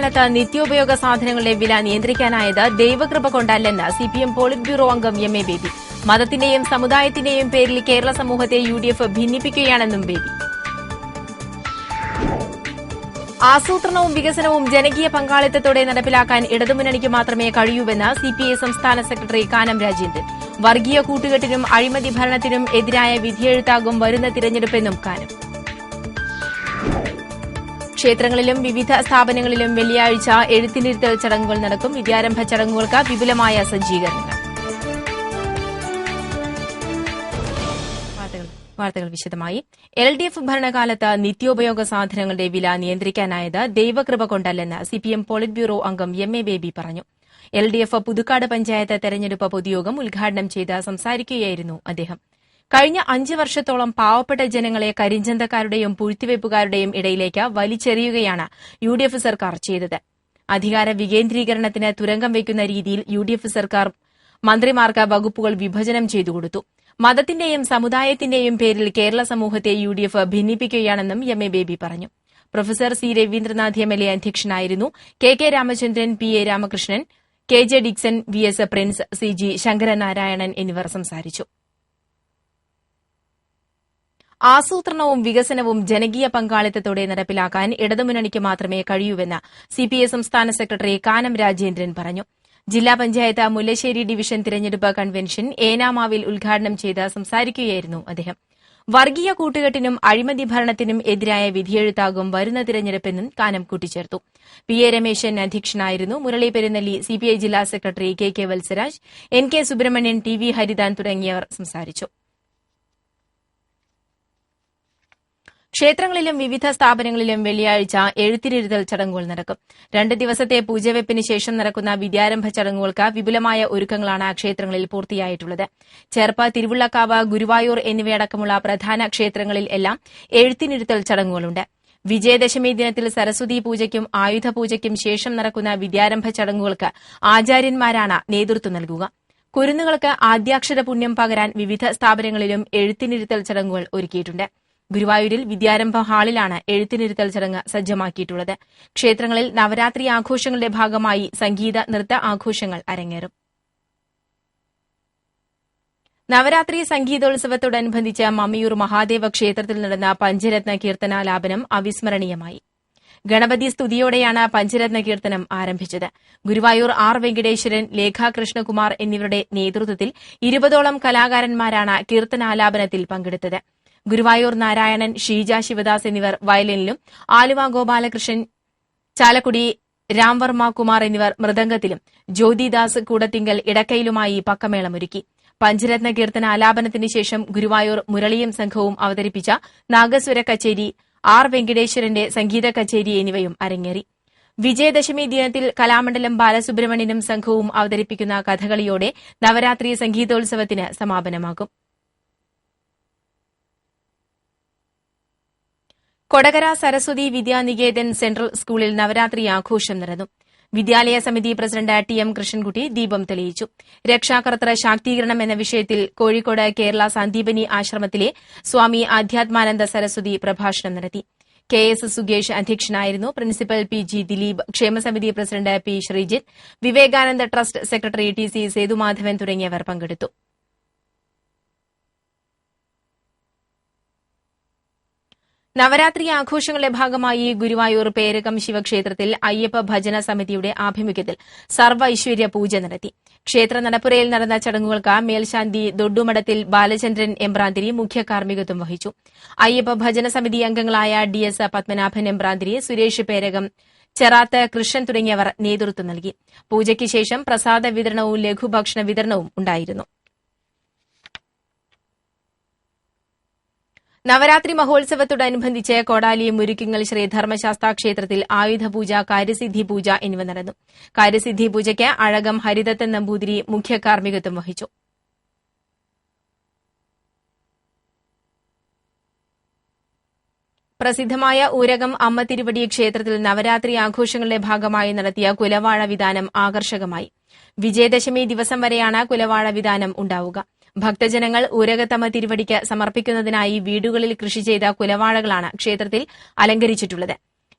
ഭരണകാലത്ത് നിത്യോപയോഗ സാധനങ്ങളുടെ വില നിയന്ത്രിക്കാനായത് ദൈവകൃപ കൊണ്ടല്ലെന്ന് സിപിഎം പോളിറ്റ് ബ്യൂറോ അംഗം എം എ ബേബി. മതത്തിന്റെയും സമുദായത്തിന്റെയും പേരിൽ കേരള സമൂഹത്തെ യു ഡി എഫ് ഭിന്നിപ്പിക്കുകയാണെന്നും ബേബി. ആസൂത്രണവും വികസനവും ജനകീയ പങ്കാളിത്തത്തോടെ നടപ്പിലാക്കാൻ ഇടതുമുന്നണിക്ക് മാത്രമേ കഴിയൂവെന്ന് സിപിഐ സംസ്ഥാന സെക്രട്ടറി കാനം രാജേന്ദ്രൻ. വർഗീയ കൂട്ടുകെട്ടിനും അഴിമതി ഭരണത്തിനും എതിരായ വിധിയെഴുത്താകും വരുന്ന തിരഞ്ഞെടുപ്പെന്നും കാനം. ക്ഷേത്രങ്ങളിലും വിവിധ സ്ഥാപനങ്ങളിലും വെള്ളിയാഴ്ച എഴുത്തിനിരുത്തൽ ചടങ്ങുകൾ നടക്കും. വിദ്യാരംഭ ചടങ്ങുകൾക്ക് വിപുലമായ സജ്ജീകരണങ്ങൾ. വാർത്തകൾ വിശദമായി. എൽ ഡി എഫ് ഭരണകാലത്ത് നിത്യോപയോഗ സാധനങ്ങളുടെ വില നിയന്ത്രിക്കാനായത് ദൈവകൃപ കൊണ്ടല്ലെന്ന് സിപിഎം പോളിറ്റ് ബ്യൂറോ അംഗം എം എ ബേബി പറഞ്ഞു. L D F Puthukkad panchayat തെരഞ്ഞെടുപ്പ് പൊതുയോഗം ഉദ്ഘാടനം ചെയ്ത് സംസാരിക്കുകയായിരുന്നു അദ്ദേഹം. കഴിഞ്ഞ അഞ്ച് വർഷത്തോളം പാവപ്പെട്ട ജനങ്ങളെ കരിഞ്ചന്തക്കാരുടെയും പൂഴ്ത്തിവയ്പ്പുകാരുടെയും ഇടയിലേക്ക് വലിച്ചെറിയുകയാണ് യു ഡി എഫ് സർക്കാർ ചെയ്തത്. അധികാര വികേന്ദ്രീകരണത്തിന് തുരങ്കം വയ്ക്കുന്ന രീതിയിൽ യു ഡി എഫ് സർക്കാർ മന്ത്രിമാർക്ക് വകുപ്പുകൾ വിഭജനം ചെയ്തു കൊടുത്തു. മതത്തിന്റെയും സമുദായത്തിന്റെയും പേരിൽ കേരള സമൂഹത്തെ യു ഡി എഫ് ഭിന്നിപ്പിക്കുകയാണെന്നും എം എ ബേബി പറഞ്ഞു. Professor C Raveendranath M L A അധ്യക്ഷനായിരുന്നു K K Ramachandran P A Ramakrishnan K J Dixon V S Prince C G Sankaranarayanan എന്നിവർ സംസാരിച്ചു. ആസൂത്രണവും വികസനവും ജനകീയ പങ്കാളിത്തത്തോടെ നടപ്പിലാക്കാൻ ഇടതുമുന്നണിക്ക് മാത്രമേ കഴിയൂവെന്ന് സിപിഐ സംസ്ഥാന സെക്രട്ടറി കാനം രാജേന്ദ്രൻ പറഞ്ഞു. ജില്ലാ പഞ്ചായത്ത് മുല്ലശ്ശേരി ഡിവിഷൻ തിരഞ്ഞെടുപ്പ് കൺവെൻഷൻ ഏനാമാവിൽ ഉദ്ഘാടനം ചെയ്ത് സംസാരിക്കുകയായിരുന്നു അദ്ദേഹം. വർഗീയ കൂട്ടുകെട്ടിനും അഴിമതി ഭരണത്തിനും എതിരായ വിധിയെഴുത്താകും വരുന്ന തിരഞ്ഞെടുപ്പെന്നും കാനം കൂട്ടിച്ചേർത്തു. പി എ രമേശൻ അധ്യക്ഷനായിരുന്നു മുരളി പെരുന്നല്ലി സിപിഐ ജില്ലാ secretary K K Valsaraj N K Subrahmanyan T V Haridan തുടങ്ങിയവർ സംസാരിച്ചു. ക്ഷേത്രങ്ങളിലും വിവിധ സ്ഥാപനങ്ങളിലും വെള്ളിയാഴ്ച എഴുത്തിരിരുതൽ ചടങ്ങുകൾ നടക്കും. രണ്ട് ദിവസത്തെ പൂജവെപ്പിന് ശേഷം നടക്കുന്ന വിദ്യാരംഭ ചടങ്ങുകൾക്ക് വിപുലമായ ഒരുക്കങ്ങളാണ് ക്ഷേത്രങ്ങളിൽ പൂർത്തിയായിട്ടുള്ളത്. ചെർപ്പ തിരുവുള്ളക്കാവ് ഗുരുവായൂർ എന്നിവയടക്കമുള്ള പ്രധാന ക്ഷേത്രങ്ങളിൽ എല്ലാം എഴുത്തിനിരുത്തൽ ചടങ്ങുകളുണ്ട്. വിജയദശമി ദിനത്തിൽ സരസ്വതി പൂജയ്ക്കും ആയുധ പൂജയ്ക്കും ശേഷം നടക്കുന്ന വിദ്യാരംഭ ചടങ്ങുകൾക്ക് ആചാര്യന്മാരാണ് നേതൃത്വം നൽകുക. കുരുന്നുകൾക്ക് ആദ്യാക്ഷര പുണ്യം പകരാൻ വിവിധ സ്ഥാപനങ്ങളിലും എഴുത്തിനിരുത്തൽ ചടങ്ങുകൾ ഒരുക്കിയിട്ടുണ്ട്. ഗുരുവായൂരിൽ വിദ്യാരംഭ ഹാളിലാണ് എഴുത്തിനിരുത്തൽ ചടങ്ങ് സജ്ജമാക്കിയിട്ടുള്ളത്. ക്ഷേത്രങ്ങളിൽ നവരാത്രി ആഘോഷങ്ങളുടെ ഭാഗമായി സംഗീത നൃത്ത ആഘോഷങ്ങൾ അരങ്ങേറും. നവരാത്രി സംഗീതോത്സവത്തോടനുബന്ധിച്ച് മമ്മിയൂർ മഹാദേവ ക്ഷേത്രത്തിൽ നടന്ന പഞ്ചരത്ന കീർത്തനാലാപനം അവിസ്മരണീയമായി. ഗണപതി സ്തുതിയോടെയാണ് പഞ്ചരത്ന കീർത്തനം ആരംഭിച്ചത്. ഗുരുവായൂർ ആർ വെങ്കടേശ്വരൻ ലേഖ കൃഷ്ണകുമാർ എന്നിവരുടെ നേതൃത്വത്തിൽ ഇരുപതോളം കലാകാരന്മാരാണ് കീർത്തനാലാപനത്തിൽ പങ്കെടുത്തത്. ഗുരുവായൂർ നാരായണൻ ഷീജ ശിവദാസ് എന്നിവർ വയലിനിലും ആലുവ ഗോപാലകൃഷ്ണൻ ചാലക്കുടി രാംവർമ്മ കുമാർ എന്നിവർ മൃദംഗത്തിലും ജ്യോതിദാസ് കൂടത്തിങ്കൽ ഇടക്കയിലുമായി പക്കമേളമൊരുക്കി പഞ്ചരത്ന കീർത്തന ആലാപനത്തിന് ശേഷം ഗുരുവായൂർ മുരളിയും സംഘവും അവതരിപ്പിച്ച നാഗസ്വര കച്ചേരി ആർ വെങ്കടേശ്വരന്റെ സംഗീത കച്ചേരി എന്നിവയും അരങ്ങേറി. വിജയദശമി ദിനത്തിൽ കലാമണ്ഡലം ബാലസുബ്രഹ്മണ്യനും സംഘവും അവതരിപ്പിക്കുന്ന കഥകളിയോടെ നവരാത്രി സംഗീതോത്സവത്തിന് സമാപനമാകും. കൊടകര സരസ്വതി വിദ്യാനികേതൻ സെൻട്രൽ സ്കൂളിൽ നവരാത്രി ആഘോഷം നടന്നു വിദ്യാലയ സമിതി പ്രസിഡന്റ് ടി എം കൃഷ്ണൻകുട്ടി ദീപം തെളിയിച്ചു. രക്ഷാകർത്തൃ ശാക്തീകരണം എന്ന വിഷയത്തിൽ കോഴിക്കോട് കേരള സന്ദീപനി ആശ്രമത്തിലെ സ്വാമി ആധ്യാത്മാനന്ദ സരസ്വതി പ്രഭാഷണം നടത്തി. കെ എസ് സുഗേഷ് അധ്യക്ഷനായിരുന്നു principal P G Dileep ക്ഷേമസമിതി president P Sreejith Vivekananda trust secretary T C Sethumadhavan തുടങ്ങിയവർ പങ്കെടുത്തു. നവരാത്രി ആഘോഷങ്ങളുടെ ഭാഗമായി ഗുരുവായൂർ പേരകം ശിവക്ഷേത്രത്തിൽ അയ്യപ്പ ഭജന സമിതിയുടെ ആഭിമുഖ്യത്തിൽ സർവ ഐശ്വര്യ പൂജ നടത്തി. ക്ഷേത്ര നടപ്പുരയിൽ നടന്ന ചടങ്ങുകൾക്ക് മേൽശാന്തി ദൊഡ്ഡുമഠത്തിൽ ബാലചന്ദ്രൻ എമ്പ്രാന്തിരി മുഖ്യ കാർമ്മികത്വം വഹിച്ചു. അയ്യപ്പ ഭജന സമിതി അംഗങ്ങളായ ഡി എസ് പത്മനാഭൻ എമ്പ്രാന്തിരി സുരേഷ് പേരകം ചെറാത്ത് കൃഷ്ണൻ തുടങ്ങിയവർ നേതൃത്വം നൽകി. പൂജയ്ക്ക് ശേഷം പ്രസാദ വിതരണവും ലഘുഭക്ഷണ വിതരണവും ഉണ്ടായിരുന്നു. നവരാത്രി മഹോത്സവത്തോടനുബന്ധിച്ച് കോടാലിയും മുരുക്കിങ്ങൽ ശ്രീ ധർമ്മശാസ്താ ക്ഷേത്രത്തിൽ ആയുധപൂജ കാര്യസിദ്ധി പൂജ എന്നിവ നടന്നു. കാര്യസിദ്ധി പൂജയ്ക്ക് അഴകം ഹരിദത്തൻ നമ്പൂതിരി മുഖ്യ കാർമ്മികത്വം വഹിച്ചു. പ്രസിദ്ധമായ ഊരകം അമ്മ തിരുവടി ക്ഷേത്രത്തിൽ നവരാത്രി ആഘോഷങ്ങളുടെ ഭാഗമായി നടത്തിയ കുലവാഴ വിധാനം ആകർഷകമായി. വിജയദശമി ദിവസം വരെയാണ് കുലവാഴ വിധാനം ഉണ്ടാവുക. ഭക്തജനങ്ങൾ ഊരകത്തമ്മ തിരുവടിക്ക് സമർപ്പിക്കുന്നതിനായി വീടുകളിൽ കൃഷി ചെയ്ത കുലവാഴകളാണ് ക്ഷേത്രത്തിൽ അലങ്കരിച്ചിട്ടുള്ളത്.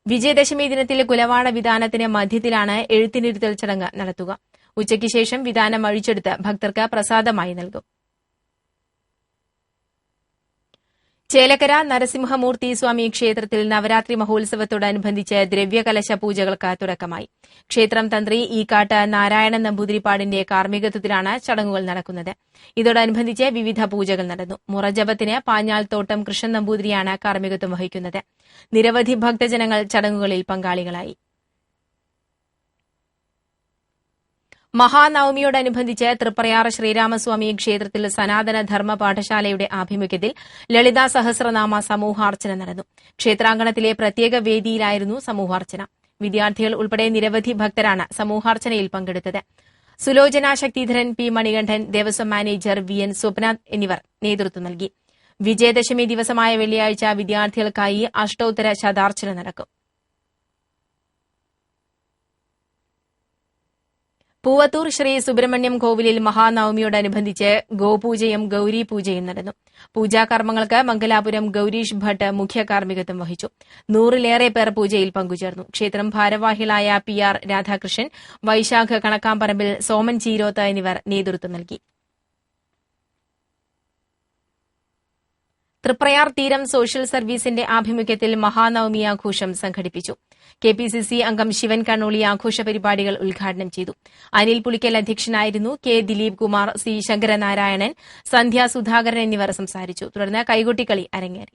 വിജയദശമി ദിനത്തിലെ കുലവാഴ വിധാനത്തിന് മധ്യത്തിലാണ് എഴുത്തിനിരുത്തൽ ചടങ്ങ് നടത്തുക. ഉച്ചയ്ക്ക് ശേഷം വിധാനം അഴിച്ചെടുത്ത് ഭക്തർക്ക് പ്രസാദമായി നൽകും. ചേലക്കര നരസിംഹമൂർത്തി സ്വാമി ക്ഷേത്രത്തിൽ നവരാത്രി മഹോത്സവത്തോടനുബന്ധിച്ച് ദ്രവ്യകലശ പൂജകൾക്ക് തുടക്കമായി. ക്ഷേത്രം തന്ത്രി ഈക്കാട്ട് നാരായണൻ നമ്പൂതിരിപ്പാടിന്റെ കാർമ്മികത്വത്തിലാണ് ചടങ്ങുകൾ നടക്കുന്നത്. ഇതോടനുബന്ധിച്ച് വിവിധ പൂജകൾ നടന്നു. മുറജപത്തിന് പാഞ്ഞാൾത്തോട്ടം കൃഷ്ണൻ നമ്പൂതിരിയാണ് കാർമ്മികത്വം വഹിക്കുന്നത്. നിരവധി ഭക്തജനങ്ങൾ ചടങ്ങുകളിൽ പങ്കാളികളായി. മഹാനവമിയോടനുബന്ധിച്ച് തൃപ്രയാറ ശ്രീരാമസ്വാമി ക്ഷേത്രത്തിൽ സനാതന ധർമ്മ പാഠശാലയുടെ ആഭിമുഖ്യത്തിൽ ലളിതാ സഹസ്രനാമ സമൂഹാർച്ചന നടന്നു. ക്ഷേത്രാങ്കണത്തിലെ പ്രത്യേക വേദിയിലായിരുന്നു സമൂഹാർച്ചന. വിദ്യാർത്ഥികൾ ഉൾപ്പെടെ നിരവധി ഭക്തരാണ് സമൂഹാർച്ചനയിൽ പങ്കെടുത്തത്. Sulochana Sakthidharan P Manikandan Devaswom manager V N Swapna എന്നിവർ നേതൃത്വം നൽകി. വിജയദശമി ദിവസമായ വെള്ളിയാഴ്ച വിദ്യാർത്ഥികൾക്കായി അഷ്ടോത്തര ശതാർച്ചന നടക്കും. പൂവത്തൂർ ശ്രീ സുബ്രഹ്മണ്യം കോവിലിൽ മഹാനവമിയോടനുബന്ധിച്ച് ഗോപൂജയും ഗൌരി പൂജയും നടന്നു. പൂജാകർമ്മങ്ങൾക്ക് മംഗലാപുരം ഗൌരീഷ് ഭട്ട് മുഖ്യ കാർമ്മികത്വം വഹിച്ചു. നൂറിലേറെ പേർ പൂജയിൽ പങ്കുചേർന്നു. ക്ഷേത്രം ഭാരവാഹികളായ പി ആർ രാധാകൃഷ്ണൻ വൈശാഖ് കണക്കാമ്പറമ്പിൽ സോമൻ ചീരോത്ത് എന്നിവർ നേതൃത്വം നൽകി. തൃപ്രയാർ തീരം സോഷ്യൽ സർവീസിന്റെ ആഭിമുഖ്യത്തിൽ മഹാനവമി ആഘോഷം സംഘടിപ്പിച്ചു. കെ പി സി സി അംഗം ശിവൻ കണ്ണോളി ആഘോഷ പരിപാടികൾ ഉദ്ഘാടനം ചെയ്തു. അനിൽ പുളിക്കൽ അധ്യക്ഷനായിരുന്നു കെ ദിലീപ് കുമാർ സി ശങ്കരനാരായണൻ സന്ധ്യ സുധാകരൻ എന്നിവർ സംസാരിച്ചു. തുടർന്ന് കൈകൊട്ടിക്കളി അരങ്ങേറി.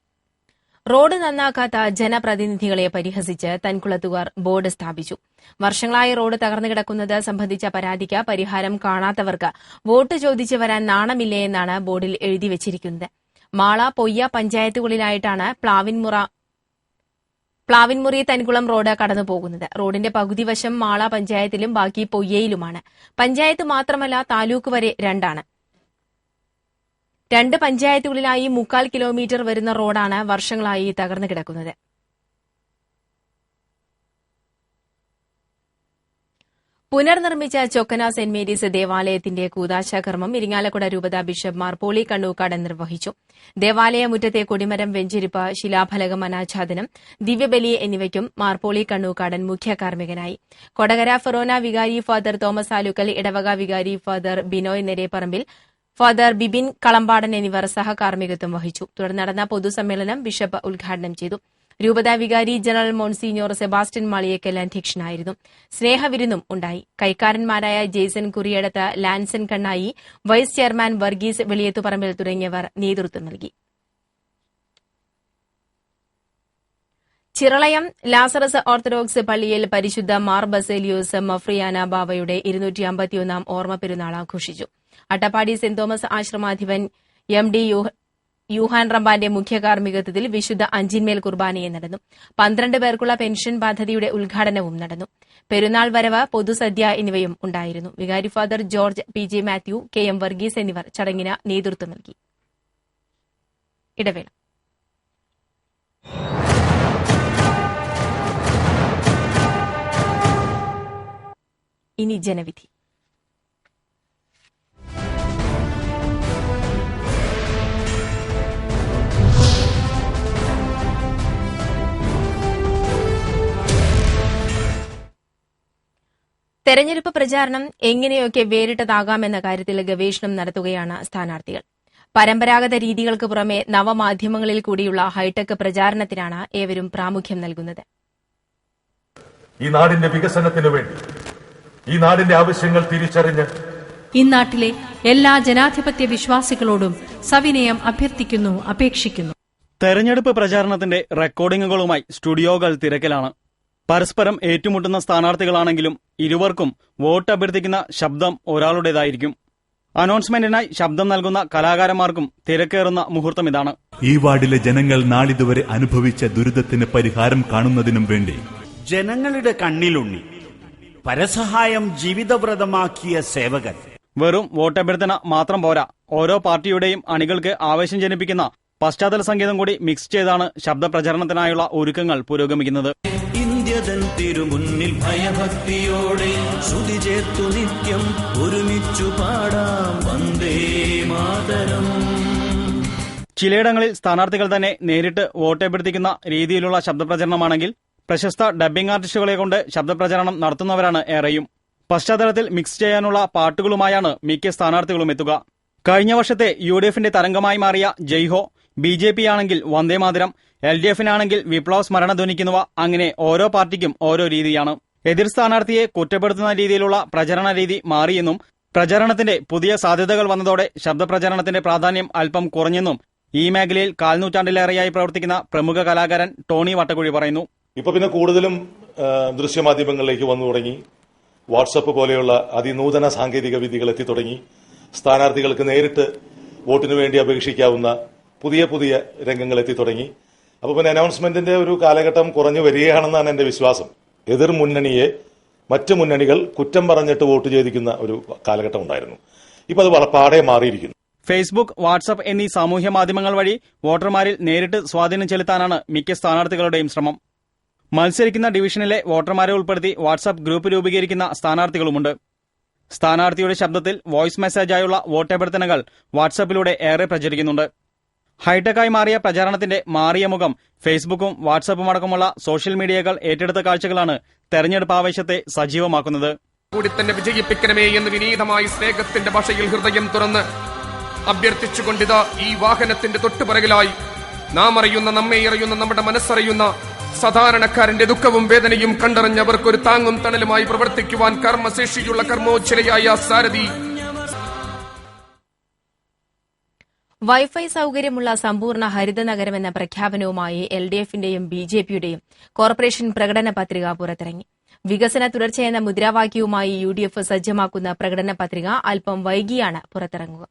റോഡ് നന്നാക്കാത്ത ജനപ്രതിനിധികളെ പരിഹസിച്ച് തൻകുളത്തുകാർ ബോർഡ് സ്ഥാപിച്ചു. വർഷങ്ങളായി റോഡ് തകർന്നു കിടക്കുന്നത് സംബന്ധിച്ച പരാതിക്ക് പരിഹാരം കാണാത്തവർക്ക് വോട്ട് ചോദിച്ചു വരാൻ നാണമില്ലേ എന്നാണ് ബോർഡിൽ എഴുതി വച്ചിരിക്കുന്നത്. മാള പൊയ്യ പഞ്ചായത്തുകളിലായിട്ടാണ് പ്ലാവിൻമുറ പ്ലാവിൻമുറി തൻകുളം റോഡ് കടന്നു പോകുന്നത്. റോഡിന്റെ പകുതി വശം മാള പഞ്ചായത്തിലും ബാക്കി പൊയ്യയിലുമാണ്. പഞ്ചായത്ത് മാത്രമല്ല താലൂക്ക് വരെ രണ്ടാണ്. രണ്ട് പഞ്ചായത്തുകളിലായി മുക്കാൽ കിലോമീറ്റർ വരുന്ന റോഡാണ് വർഷങ്ങളായി തകർന്നു കിടക്കുന്നത്. പുനർനിർമ്മിച്ച ചൊക്കന സെന്റ് മേരീസ് ദേവാലയത്തിന്റെ കൂതാശാകർമ്മം ഇരിങ്ങാലക്കുട രൂപത ബിഷപ്പ് മാർ പോളി കണ്ണൂക്കാടൻ നിർവഹിച്ചു. ദേവാലയ മുറ്റത്തെ കൊടിമരം വെഞ്ചിരിപ്പ് ശിലാഫലകം അനാച്ഛാദനം ദിവ്യബലി എന്നിവയ്ക്കും മാർപോളി കണ്ണൂക്കാടൻ മുഖ്യ കാർമ്മികനായി കൊടകര ഫൊറോന വികാരി ഫാദർ തോമസ് ആലുക്കൽ ഇടവക വികാരി ഫാദർ ബിനോയ് നെരേപ്പറമ്പിൽ ഫാദർ ബിബിൻ കളമ്പാടൻ എന്നിവർ സഹകാർമ്മികത്വം വഹിച്ചു. തുടർന്ന് നടന്ന പൊതുസമ്മേളനം ബിഷപ്പ് ഉദ്ഘാടനം ചെയ്തു. രൂപതാ വികാരി ജനറൽ മോൺസിഞ്ഞോർ സെബാസ്റ്റ്യൻ മാളിയേക്കൽ അധ്യക്ഷനായിരുന്നു. സ്നേഹവിരുന്നും ഉണ്ടായി. കൈക്കാരന്മാരായ Jaison Kuriyadath Lanson Kannai vice chairman Varghese Veliyathuparambil തുടങ്ങിയവർ നേതൃത്വം നൽകി. ചിറളയം ലാസറസ് ഓർത്തഡോക്സ് പള്ളിയിൽ പരിശുദ്ധ മാർ ബസേലിയോസ് മഫ്രിയാന ബാവയുടെ ഇരുന്നൂറ്റി അമ്പത്തിയൊന്നാം ഓർമ്മ പെരുന്നാൾ ആഘോഷിച്ചു. അട്ടപ്പാടി സെന്റ് തോമസ് ആശ്രമാധിപൻ എം ഡി യൂഹാൻ റമ്പാന്റെ മുഖ്യ കാർമ്മികത്വത്തിൽ വിശുദ്ധ അഞ്ചിന്മേൽ കുർബാനയെ നടന്നു. പന്ത്രണ്ട് പേർക്കുള്ള പെൻഷൻ പദ്ധതിയുടെ ഉദ്ഘാടനവും നടന്നു. പെരുന്നാൾ വരവ് പൊതുസദ്യ എന്നിവയും ഉണ്ടായിരുന്നു. വികാരി father George P J Mathew K M Varghese എന്നിവർ ചടങ്ങിന് നേതൃത്വം നൽകി. ഇടവേള. ഇനി ജനവിധി. തെരഞ്ഞെടുപ്പ് പ്രചാരണം എങ്ങനെയൊക്കെ വേറിട്ടതാകാമെന്ന കാര്യത്തിൽ ഗവേഷണം നടത്തുകയാണ് സ്ഥാനാർത്ഥികൾ. പരമ്പരാഗത രീതികൾക്ക് പുറമെ നവമാധ്യമങ്ങളിൽ കൂടിയുള്ള ഹൈടെക് പ്രചാരണത്തിനാണ് ഏവരും പ്രാമുഖ്യം നൽകുന്നത്. ഈ നാടിന്റെ വികസനത്തിനു വേണ്ടി ഈ നാടിന്റെ ആവശ്യങ്ങൾ തിരിച്ചറിഞ്ഞ് ഇന്നാട്ടിലെ എല്ലാ ജനാധിപത്യ വിശ്വാസികളോടും സവിനയം അഭ്യർത്ഥിക്കുന്നു അപേക്ഷിക്കുന്നു. തെരഞ്ഞെടുപ്പ് പ്രചാരണത്തിന്റെ റെക്കോർഡിംഗുകളുമായി സ്റ്റുഡിയോകൾ തിരക്കിലാണ്. പരസ്പരം ഏറ്റുമുട്ടുന്ന സ്ഥാനാർത്ഥികളാണെങ്കിലും ഇരുവർക്കും വോട്ട് അഭ്യർത്ഥിക്കുന്ന ശബ്ദം ഒരാളുടേതായിരിക്കും. അനൗൺസ്മെന്റിനായി ശബ്ദം നൽകുന്ന കലാകാരന്മാർക്കും തിരക്കേറുന്ന മുഹൂർത്തം ഇതാണ്. ഈ വാർഡിലെ ജനങ്ങൾ നാളിതുവരെ അനുഭവിച്ച ദുരിതത്തിന് പരിഹാരം കാണുന്നതിനും വേണ്ടി ജനങ്ങളുടെ കണ്ണിലുണ്ണി പരസഹായം ജീവിതവ്രതമാക്കിയ സേവകൻ. വെറും വോട്ടഭ്യർത്ഥന മാത്രം പോരാ. ഓരോ പാർട്ടിയുടെയും അണികൾക്ക് ആവേശം ജനിപ്പിക്കുന്ന പശ്ചാത്തല സംഗീതം കൂടി മിക്സ് ചെയ്താണ് ശബ്ദ പ്രചരണത്തിനായുള്ള ഒരുക്കങ്ങൾ പുരോഗമിക്കുന്നത്. ഇന്ത്യതൻ തിരുമുന്നിൽ ഭയഭക്തിയോടെ ശ്രുതി ചേർത്തു നിത്യം ഒരുമിച്ചു പാടാം വന്ദേ മാതരം. ചിലയിടങ്ങളിൽ സ്ഥാനാർത്ഥികൾ തന്നെ നേരിട്ട് വോട്ടേപ്പെടുത്തിക്കുന്ന രീതിയിലുള്ള ശബ്ദപ്രചരണമാണെങ്കിൽ പ്രശസ്ത ഡബ്ബിംഗ് ആർട്ടിസ്റ്റുകളെ കൊണ്ട് ശബ്ദപ്രചരണം നടത്തുന്നവരാണ് ഏറെയും. പശ്ചാത്തലത്തിൽ മിക്സ് ചെയ്യാനുള്ള പാട്ടുകളുമായാണ് മിക്ക സ്ഥാനാർത്ഥികളും എത്തുക. കഴിഞ്ഞ വർഷത്തെ യു ഡി എഫിന്റെ തരംഗമായി മാറിയ ജയ്ഹോ ബി ജെ പി ആണെങ്കിൽ വന്ദേമാതരം എൽ ഡി എഫിനാണെങ്കിൽ വിപ്ലവ സ്മരണ ധ്വനിക്കുന്നവ അങ്ങനെ ഓരോ പാർട്ടിക്കും ഓരോ രീതിയാണ്. എതിർ സ്ഥാനാർത്ഥിയെ കുറ്റപ്പെടുത്തുന്ന രീതിയിലുള്ള പ്രചരണ രീതി മാറിയെന്നും പ്രചരണത്തിന്റെ പുതിയ സാധ്യതകൾ വന്നതോടെ ശബ്ദപ്രചരണത്തിന്റെ പ്രാധാന്യം അല്പം കുറഞ്ഞെന്നും ഈ മേഖലയിൽ കാൽനൂറ്റാണ്ടിലേറെയായി പ്രവർത്തിക്കുന്ന പ്രമുഖ കലാകാരൻ ടോണി വട്ടക്കുഴി പറയുന്നു. ഇപ്പൊ പിന്നെ കൂടുതലും ദൃശ്യമാധ്യമങ്ങളിലേക്ക് വന്നു തുടങ്ങി. വാട്സപ്പ് പോലെയുള്ള അതിനൂതന സാങ്കേതിക വിദ്യകൾ എത്തി തുടങ്ങി. സ്ഥാനാർത്ഥികൾക്ക് നേരിട്ട് വോട്ടിനു വേണ്ടി അപേക്ഷിക്കാവുന്ന പുതിയ പുതിയ രംഗങ്ങൾ എത്തി തുടങ്ങി. അപ്പോൾ പിന്നെ അനൗൺസ്മെന്റിന്റെ ഒരു കാലഘട്ടം കുറഞ്ഞു വരികയാണെന്നാണ് എന്റെ വിശ്വാസം. എതിർ മുന്നണിയെ മറ്റ് മുന്നണികൾ കുറ്റം പറഞ്ഞിട്ട് വോട്ട് ചെയ്തിരിക്കുന്ന ഒരു കാലഘട്ടം ഉണ്ടായിരുന്നു. ഇപ്പൊ അത് വളപ്പാടെ പാടെ മാറിയിരിക്കുന്നു. ഫേസ്ബുക്ക് വാട്സപ്പ് എന്നീ സാമൂഹ്യ മാധ്യമങ്ങൾ വഴി വോട്ടർമാരിൽ നേരിട്ട് സ്വാധീനം ചെലുത്താനാണ് മിക്ക സ്ഥാനാർത്ഥികളുടെയും ശ്രമം. മത്സരിക്കുന്ന ഡിവിഷനിലെ വോട്ടർമാരെ ഉൾപ്പെടുത്തി വാട്സപ്പ് ഗ്രൂപ്പ് രൂപീകരിക്കുന്ന സ്ഥാനാർത്ഥികളുമുണ്ട്. സ്ഥാനാർത്ഥിയുടെ ശബ്ദത്തിൽ വോയിസ് മെസ്സേജായുള്ള വോട്ടഭ്യർത്ഥനകൾ വാട്സപ്പിലൂടെ ഏറെ പ്രചരിക്കുന്നുണ്ട്. ഹൈടെക്കായി മാറിയ പ്രചാരണത്തിന്റെ മാറിയ മുഖം ഫേസ്ബുക്കും വാട്സപ്പും അടക്കമുള്ള സോഷ്യൽ മീഡിയകൾ ഏറ്റെടുത്ത കാഴ്ചകളാണ് തെരഞ്ഞെടുപ്പ് ആവേശത്തെ സജീവമാക്കുന്നത്. കൂടി വിജയിപ്പിക്കണമേ എന്ന് വിനീതമായി സ്നേഹത്തിന്റെ ഭാഷയിൽ ഹൃദയം തുറന്ന് അഭ്യർത്ഥിച്ചുകൊണ്ടിതാ ഈ വാഹനത്തിന്റെ തൊട്ടുപിറകിലായി നാം അറിയുന്ന നമ്മെ അറിയുന്ന നമ്മുടെ മനസ്സറിയുന്ന സാധാരണക്കാരന്റെ ദുഃഖവും വേദനയും കണ്ടറിഞ്ഞവർക്കൊരു താങ്ങും തണലുമായി പ്രവർത്തിക്കുവാൻ കർമ്മശേഷിയുള്ള കർമ്മോച്ചലയായ സാരഥി വൈഫൈ സൌകര്യമുള്ള സമ്പൂർണ ഹരിത നഗരമെന്ന പ്രഖ്യാപനവുമായി എൽ ഡി എഫിന്റെയും ബി ജെ പിയുടെയും കോർപ്പറേഷൻ പ്രകടന പത്രിക പുറത്തിറങ്ങി. വികസന തുടർച്ചയെന്ന മുദ്രാവാക്യവുമായി യു ഡി എഫ് സജ്ജമാക്കുന്ന പ്രകടന പത്രിക അല്പം വൈകിയാണ് പുറത്തിറങ്ങുക.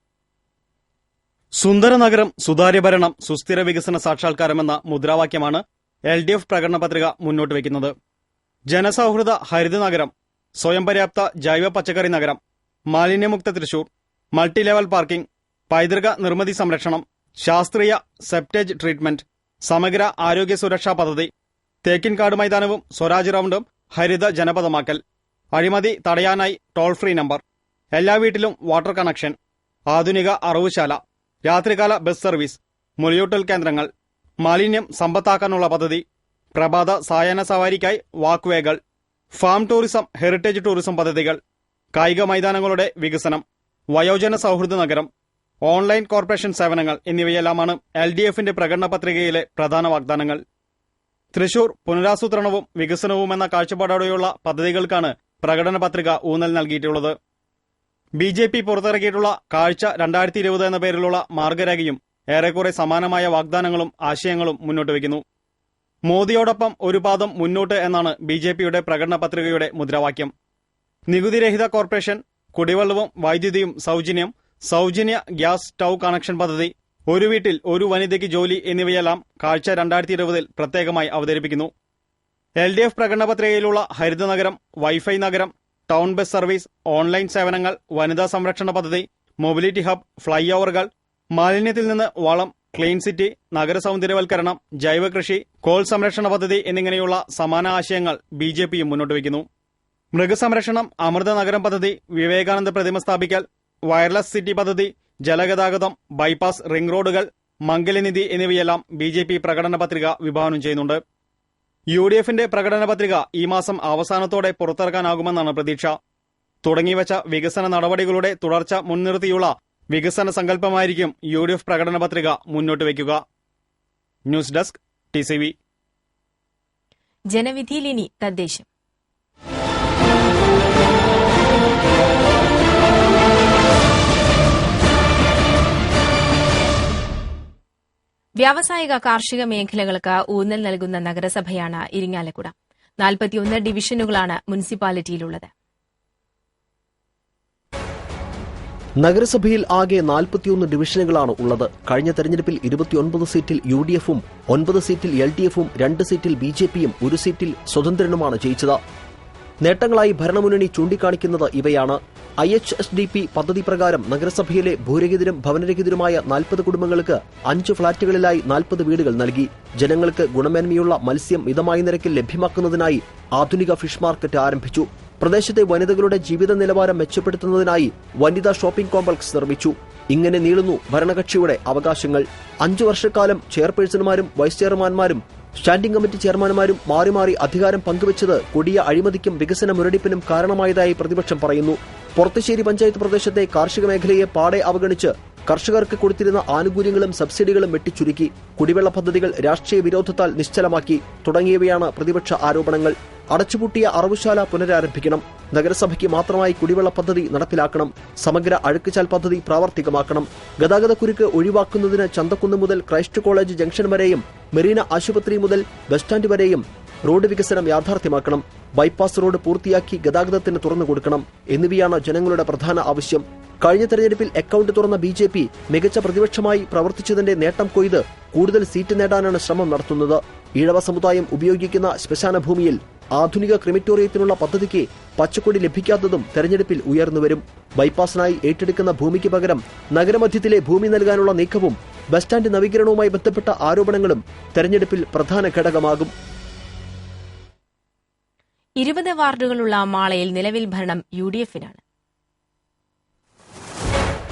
സുന്ദര നഗരം സുതാര്യ ഭരണം സുസ്ഥിര വികസന സാക്ഷാത്കാരമെന്ന മുദ്രാവാക്യമാണ് എൽ ഡി എഫ് പ്രകടന പത്രിക മുന്നോട്ട് വയ്ക്കുന്നത്. ജനസൌഹൃദ ഹരിത നഗരം സ്വയം പര്യാപ്ത ജൈവ പച്ചക്കറി നഗരം മാലിന്യമുക്ത തൃശൂർ മൾട്ടി ലെവൽ പാർക്കിംഗ് പൈതൃക നിർമ്മിതി സംരക്ഷണം ശാസ്ത്രീയ സെപ്റ്റേജ് ട്രീറ്റ്മെന്റ് സമഗ്ര ആരോഗ്യ സുരക്ഷാ പദ്ധതി തേക്കിൻകാട് മൈതാനവും സ്വരാജ് റൌണ്ടും ഹരിത ജനപദമാക്കൽ അഴിമതി തടയാനായി ടോൾ ഫ്രീ നമ്പർ എല്ലാ വീട്ടിലും വാട്ടർ കണക്ഷൻ ആധുനിക അറവുശാല രാത്രികാല ബസ് സർവീസ് മുലയൂട്ടൽ കേന്ദ്രങ്ങൾ മാലിന്യം സമ്പത്താക്കാനുള്ള പദ്ധതി പ്രഭാത സായന സവാരിക്കായി വാക്വേകൾ ഫാം ടൂറിസം ഹെറിറ്റേജ് ടൂറിസം പദ്ധതികൾ കായിക മൈതാനങ്ങളുടെ വികസനം വയോജന സൌഹൃദ നഗരം ഓൺലൈൻ കോർപ്പറേഷൻ സേവനങ്ങൾ എന്നിവയെല്ലാമാണ് എൽ ഡി എഫിന്റെ പ്രകടന പത്രികയിലെ പ്രധാന വാഗ്ദാനങ്ങൾ. തൃശൂർ പുനരാസൂത്രണവും വികസനവും എന്ന കാഴ്ചപ്പാടോടെയുള്ള പദ്ധതികൾക്കാണ് പ്രകടന പത്രിക ഊന്നൽ നൽകിയിട്ടുള്ളത്. ബി ജെ പി പുറത്തിറക്കിയിട്ടുള്ള കാഴ്ച രണ്ടായിരത്തി ഇരുപത് എന്ന പേരിലുള്ള മാർഗരേഖയും ഏറെക്കുറെ സമാനമായ വാഗ്ദാനങ്ങളും ആശയങ്ങളും മുന്നോട്ട് വയ്ക്കുന്നു. മോദിയോടൊപ്പം ഒരു പാദം മുന്നോട്ട് എന്നാണ് ബി ജെ പിയുടെ പ്രകടന പത്രികയുടെ മുദ്രാവാക്യം. നികുതിരഹിത കോർപ്പറേഷൻ കുടിവെള്ളവും വൈദ്യുതിയും സൗജന്യം സൗജന്യ ഗ്യാസ് സ്റ്റൗ കണക്ഷൻ പദ്ധതി ഒരു വീട്ടിൽ ഒരു വനിതയ്ക്ക് ജോലി എന്നിവയെല്ലാം കാഴ്ച രണ്ടായിരത്തി ഇരുപതിൽ പ്രത്യേകമായി അവതരിപ്പിക്കുന്നു. എൽ ഡി എഫ് പ്രകടനപത്രികയിലുള്ള ഹരിത നഗരം വൈഫൈ നഗരം ടൗൺ ബസ് സർവീസ് ഓൺലൈൻ സേവനങ്ങൾ വനിതാ സംരക്ഷണ പദ്ധതി മൊബിലിറ്റി ഹബ് ഫ്ലൈ ഓവറുകൾ മാലിന്യത്തിൽ നിന്ന് വളം ക്ലീൻ സിറ്റി നഗര സൗന്ദര്യവൽക്കരണം ജൈവ കൃഷി കോൾ സംരക്ഷണ പദ്ധതി എന്നിങ്ങനെയുള്ള സമാന ആശയങ്ങൾ ബി ജെ പിയും മുന്നോട്ട് വയ്ക്കുന്നു. മൃഗസംരക്ഷണം അമൃത നഗരം പദ്ധതി വിവേകാനന്ദ പ്രതിമ സ്ഥാപിക്കൽ വയർലെസ് സിറ്റി പദ്ധതി ജലഗതാഗതം ബൈപ്പാസ് റിംഗ് റോഡുകൾ മംഗലനിധി എന്നിവയെല്ലാം ബി ജെ പി പ്രകടന പത്രിക വിഭാവനം ചെയ്യുന്നുണ്ട്. യു ഡി എഫിന്റെ പ്രകടന പത്രിക ഈ മാസം അവസാനത്തോടെ പുറത്തിറക്കാനാകുമെന്നാണ് പ്രതീക്ഷ. തുടങ്ങിവച്ച വികസന നടപടികളുടെ തുടർച്ച മുൻനിർത്തിയുള്ള വികസന സങ്കല്പമായിരിക്കും യു ഡി എഫ് പ്രകടന പത്രിക മുന്നോട്ട് വയ്ക്കുക. ന്യൂസ് ഡെസ്ക് ടി ജനവിധിയിൽ ഇനി തദ്ദേശം. വ്യാവസായിക കാർഷിക മേഖലകൾക്ക് ഊന്നൽ നൽകുന്ന നഗരസഭയാണ് ഇരിങ്ങാലക്കുട. നാൽപ്പത്തിയൊന്ന് ഡിവിഷനുകളാണ് മുനിസിപ്പാലിറ്റിയിലുള്ളത്. നഗരസഭയിൽ ആകെ നാൽപ്പത്തിയൊന്ന് ഡിവിഷനുകളാണ് ഉള്ളത്. കഴിഞ്ഞ തെരഞ്ഞെടുപ്പിൽ ഇരുപത്തിയൊൻപത് സീറ്റിൽ യു ഡി എഫും ഒൻപത് സീറ്റിൽ എൽ ഡി എഫും രണ്ട് സീറ്റിൽ ബി ജെ പിയും ഒരു സീറ്റിൽ സ്വതന്ത്രനുമാണ് ജയിച്ചത്. നേട്ടങ്ങളായി ഭരണമുന്നണി ചൂണ്ടിക്കാണിക്കുന്നത് ഇവയാണ്. I H S D P പദ്ധതി പ്രകാരം നഗരസഭയിലെ ഭൂരഹിതരും ഭവനരഹിതരുമായ നാൽപ്പത് കുടുംബങ്ങൾക്ക് അഞ്ച് ഫ്ളാറ്റുകളിലായി നാൽപ്പത് വീടുകൾ നൽകി. ജനങ്ങൾക്ക് ഗുണമേന്മയുള്ള മത്സ്യം മിതമായ നിരക്കിൽ ലഭ്യമാക്കുന്നതിനായി ആധുനിക ഫിഷ് മാർക്കറ്റ് ആരംഭിച്ചു. പ്രദേശത്തെ വനിതകളുടെ ജീവിത നിലവാരം മെച്ചപ്പെടുത്തുന്നതിനായി വനിതാ ഷോപ്പിംഗ് കോംപ്ലക്സ് നിർമ്മിച്ചു. ഇങ്ങനെ നീളുന്നു ഭരണകക്ഷിയുടെ അവകാശങ്ങൾ. അഞ്ചു വർഷക്കാലം ചെയർപേഴ്സൺമാരും വൈസ് ചെയർമാൻമാരും സ്റ്റാൻഡിംഗ് കമ്മിറ്റി ചെയർമാൻമാരും മാറി മാറി അധികാരം പങ്കുവച്ചത് കൊടിയ അഴിമതിക്കും വികസന മുരടിപ്പിനും കാരണമായതായി പ്രതിപക്ഷം പറയുന്നു. പുറത്തുശ്ശേരി പഞ്ചായത്ത് പ്രദേശത്തെ കാർഷിക മേഖലയെ പാടെ അവഗണിച്ച് കർഷകർക്ക് കൊടുത്തിരുന്ന ആനുകൂല്യങ്ങളും സബ്സിഡികളും വെട്ടിച്ചുരുക്കി കുടിവെള്ള പദ്ധതികൾ രാഷ്ട്രീയ വിരോധത്താൽ നിശ്ചലമാക്കി തുടങ്ങിയവയാണ് പ്രതിപക്ഷ ആരോപണങ്ങൾ. അടച്ചുപൂട്ടിയ അറവുശാല പുനരാരംഭിക്കണം. നഗരസഭയ്ക്ക് മാത്രമായി കുടിവെള്ള പദ്ധതി നടപ്പിലാക്കണം. സമഗ്ര അഴുക്കുചാൽ പദ്ധതി പ്രാവർത്തികമാക്കണം. ഗതാഗതക്കുരുക്ക് ഒഴിവാക്കുന്നതിന് ചന്തക്കുന്ന് മുതൽ ക്രൈസ്റ്റ് കോളേജ് ജംഗ്ഷൻ വരെയും മെറീന ആശുപത്രി മുതൽ ബസ് സ്റ്റാൻഡ് വരെയും റോഡ് വികസനം യാഥാർത്ഥ്യമാക്കണം. ബൈപ്പാസ് റോഡ് പൂർത്തിയാക്കി ഗതാഗതത്തിന് തുറന്നു കൊടുക്കണം എന്നിവയാണ് ജനങ്ങളുടെ പ്രധാന ആവശ്യം. കഴിഞ്ഞ തെരഞ്ഞെടുപ്പിൽ അക്കൌണ്ട് തുറന്ന ബി ജെ പി മികച്ച പ്രതിപക്ഷമായി പ്രവർത്തിച്ചതിന്റെ നേട്ടം കൊയ്ത് കൂടുതൽ സീറ്റ് നേടാനാണ് ശ്രമം നടത്തുന്നത്. ഈഴവ സമുദായം ഉപയോഗിക്കുന്ന ശ്മശാന ഭൂമിയിൽ ആധുനിക ക്രിമിറ്റോറിയത്തിനുള്ള പദ്ധതിക്ക് പച്ചക്കൊടി ലഭിക്കാത്തതും തെരഞ്ഞെടുപ്പിൽ ഉയർന്നുവരും ബൈപ്പാസിനായി ഏറ്റെടുക്കുന്ന ഭൂമിക്ക് പകരം നഗരമധ്യത്തിലെ ഭൂമി നൽകാനുള്ള നീക്കവും ബസ് സ്റ്റാൻഡ് നവീകരണവുമായി ബന്ധപ്പെട്ട ആരോപണങ്ങളും തെരഞ്ഞെടുപ്പിൽ പ്രധാന ഘടകമാകും. ഇരുപത് വാർഡുകളുള്ള മാളയിൽ നിലവിൽ ഭരണം യു ഡി എഫിനാണ്